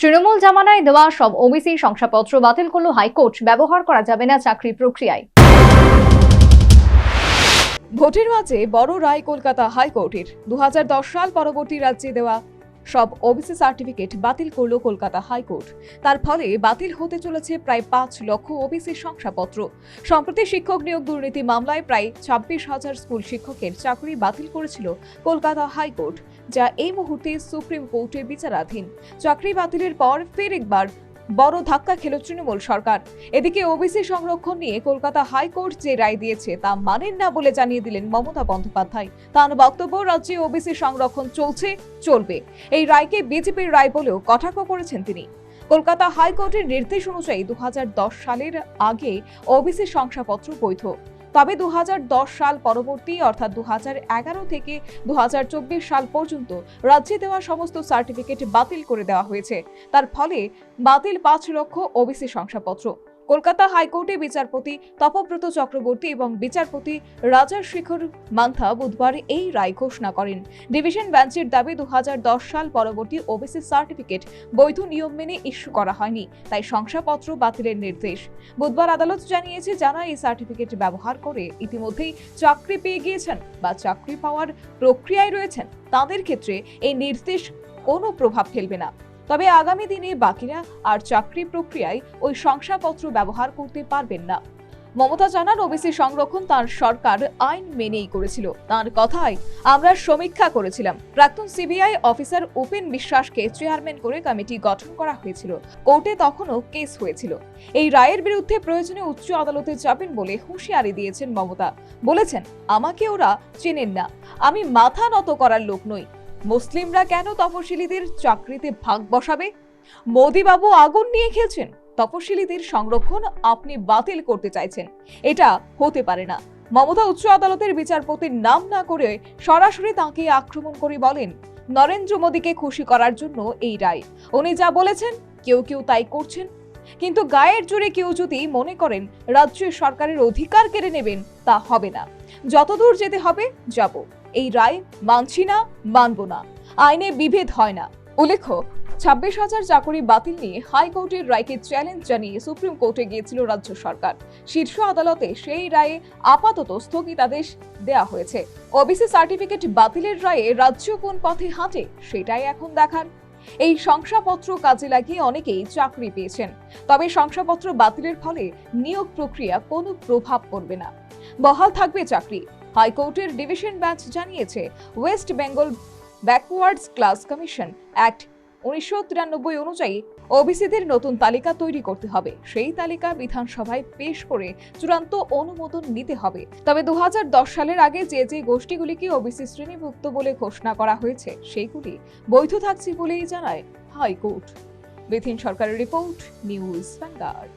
তৃণমূল জামানায় দেওয়া সব ওবিসি শংসাপত্র বাতিল করল হাইকোর্ট। ব্যবহার করা যাবে না চাকরি প্রক্রিয়ায়। ভোটের মাঝে বড় রায় কলকাতা হাইকোর্টের। দু হাজার দশ সাল পরবর্তী রাজ্যে দেওয়া সব ওবিসি সার্টিফিকেট বাতিল করল কলকাতা হাইকোর্ট। তার ফলে বাতিল হতে চলেছে প্রায় পাঁচ লক্ষ ওবিসি শংসাপত্র। সম্প্রতি শিক্ষক নিয়োগ দুর্নীতি মামলায় প্রায় ছাব্বিশ হাজার স্কুল শিক্ষকের চাকরি বাতিল করেছিল কলকাতা হাইকোর্ট, যা এই মুহূর্তে সুপ্রিম কোর্টে বিচারাধীন। চাকরি বাতিলের পর ফের একবার বড় ধাক্কা খেল তৃণমূল সরকার। এদিকে ওবিসি সংরক্ষণ নিয়ে কলকাতা হাইকোর্ট যে রায় দিয়েছে তা মানেন না বলে জানিয়ে দিলেন মমতা বন্দ্যোপাধ্যায়। তার বক্তব্য, রাজ্যে ওবিসি সংরক্ষণ চলছে, চলবে। এই রায়কে বিজেপির রায় বলেও কটাক্ষ করেছেন তিনি। কলকাতা হাইকোর্টের নির্দেশ অনুযায়ী দু হাজার দশ সালের আগে ওবিসি শংসাপত্র বৈধ। তবে দু হাজার দশ সাল পরবর্তী, অর্থাৎ দু হাজার এগারো থেকে দু হাজার চব্বিশ সাল পর্যন্ত রাজ্যে দেওয়া সমস্ত সার্টিফিকেট বাতিল করে দেওয়া হয়েছে। তার ফলে বাতিল পাঁচ লক্ষ ওবিসি শংসাপত্র। কলকাতা হাইকোর্টে বিচারপতি তপব্রত চক্রবর্তী এবং বিচারপতি রাজা শেখর মান্থা বুধবার এই রায় ঘোষণা করেন। ডিভিশন বেঞ্চের দাবি দু হাজার দশ সাল পরবর্তী ওবিসি সার্টিফিকেট বৈধ নিয়ম মেনে ইস্যু করা হয়নি, তাই শংসাপত্র বাতিলের নির্দেশ। বুধবার আদালত জানিয়েছে যারা এই সার্টিফিকেট ব্যবহার করে ইতিমধ্যেই চাকরি পেয়ে গিয়েছেন বা চাকরি পাওয়ার প্রক্রিয়ায় রয়েছেন। তাদের ক্ষেত্রে এই নির্দেশ কোনো প্রভাব ফেলবে না। তবে আগামী দিনে বাকিরা আর চাকরি প্রক্রিয়ায় ওই শংসাপত্র ব্যবহার করতে পারবেন না। মমতা জানান ওবিসি সংরক্ষণ তার সরকার আইন মেনেই করেছিল। তার কথায় আমরা সমীক্ষা করেছিলাম। প্রাক্তন সিবিআই অফিসার উপেন বিশ্বাসকে চেয়ারম্যান করে কমিটি গঠন করা হয়েছিল। কোর্টে তখনও কেস হয়েছিল। এই রায়ের বিরুদ্ধে প্রয়োজনে উচ্চ আদালতে যাবেন বলে হুঁশিয়ারি দিয়েছেন মমতা। বলেছেন, আমাকে ওরা চেনেন না। আমি মাথা নত করার লোক নই। মুসলিমরা কেন তপশিলীদের চাকরিতে ভাগ বসাবে? মোদিবাবু আগুন নিয়ে খেলছেন। তপশিলীদের সংরক্ষণ আপনি বাতিল করতে চাইছেন। এটা হতে পারে না। মমতা উচ্চ আদালতের বিচারপতির নাম না করে সরাসরি তাকে আক্রমণ করে বলেন, নরেন্দ্র মোদীকে খুশি করার জন্য এই রায়। উনি যা বলেছেন, কেউ কেউ তাই করছেন। কিন্তু গায়ের জোরে কেউ যদি মনে করেন রাজ্য সরকারের অধিকার কেড়ে নেবেন, তা হবে না। যতদূর যেতে হবে, যাব। এই রায় মানছি না, মানব না। আইনে বিভেদ হয় না। উল্লেখ্য, ছাব্বিশ হাজার চাকরি বাতিল নিয়ে হাইকোর্টের রায়কে চ্যালেঞ্জ জানিয়ে সুপ্রিম কোর্টে গিয়েছিল রাজ্য সরকার। শীর্ষ আদালতে সেই রায়ে আপাতত স্থগিতাদেশ দেয়া হয়েছে। ওবিসি সার্টিফিকেট বাতিলের রায়ে রাজ্য কোন পথে হাঁটে, সেটাই এখন দেখার। এই শংসাপত্র কাজে লাগিয়ে অনেকেই চাকরি পেয়েছেন। তবে শংসাপত্র বাতিলের ফলে নিয়োগ প্রক্রিয়া কোনো প্রভাব পড়বে না। বহাল থাকবে চাকরি। হাইকোর্টের ডিভিশন বেঞ্চ জানিয়েছে, West Bengal backwards class commission act উনিশশো তিরানব্বই অনুযায়ী ওবিসিদের নতুন তালিকা তৈরি করতে হবে। সেই তালিকা বিধানসভায় পেশ করে চূড়ান্ত অনুমোদন নিতে হবে। তবে দু হাজার দশ সালের আগে যে যে গোষ্ঠীগুলিকে ওবিসি শ্রেণীভুক্ত বলে ঘোষণা করা হয়েছে সেইগুলি বৈধ থাকছে বলেই জানায় হাইকোর্ট। বিথিন সরকারের রিপোর্ট, নিউজ ভ্যানগার্ড।